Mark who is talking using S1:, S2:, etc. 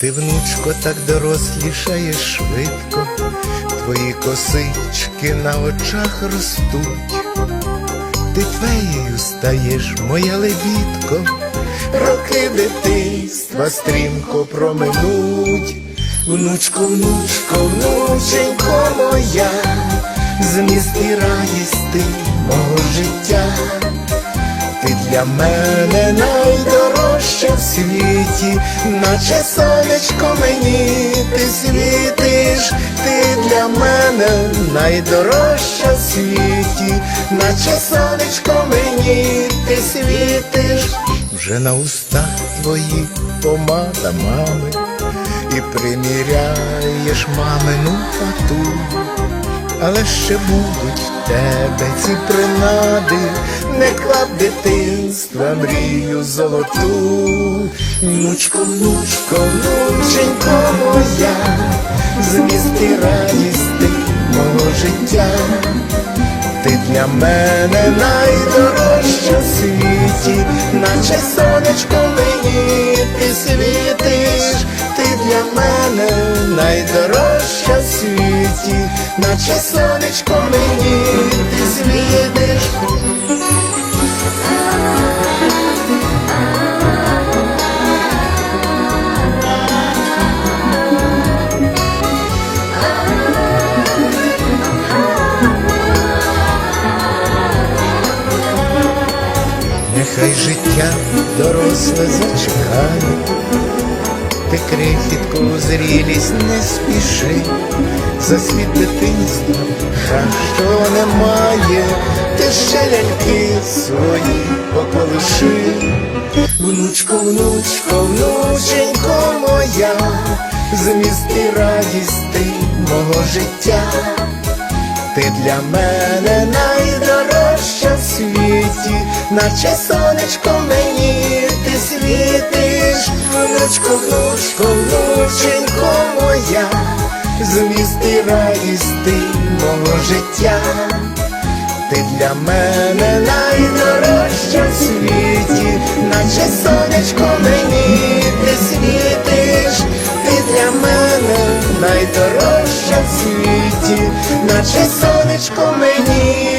S1: Ти, внучко, так дорослішаєш швидко, твої косички на очах ростуть, ти феєю стаєш, моя лебідко, роки дитинства стрімко проминуть, внучко, внучко, внученько моя, зміст і радість ти мого життя. Ти для мене найдорожча в світі, наче сонечко мені ти світиш, ти для мене найдорожча в світі, наче сонечко мені ти світиш, вже на устах твоїх помада мами, і приміряєш мамину тату. Але ще будуть в тебе ці принади, не клап дитинства, мрію золоту. Внучко, внучко, внученько моя, зміст і радість ти мого життя. Ти для мене найдорожча в світі, наче сонечко мені ти світиш, ти для мене найдорожча в світі, наче сонечко мені ти світиш. Нехай життя доросле зачекає, ти крихітку зрілість не спіши, за світ дитинства кращого немає, ти ще ляльки свої поколиши, внучко, внучко, внученько моя, зміст і радість ти мого життя. Ти для мене найдорожча в світі, наче сонечко мені ти світиш, внучко, внучко, внученько моя, зміст і радість ти мого життя. Ти для мене найдорожча в світі, наче сонечко мені ти світиш, ти для мене найдорожча в світі, наче сонечко мені.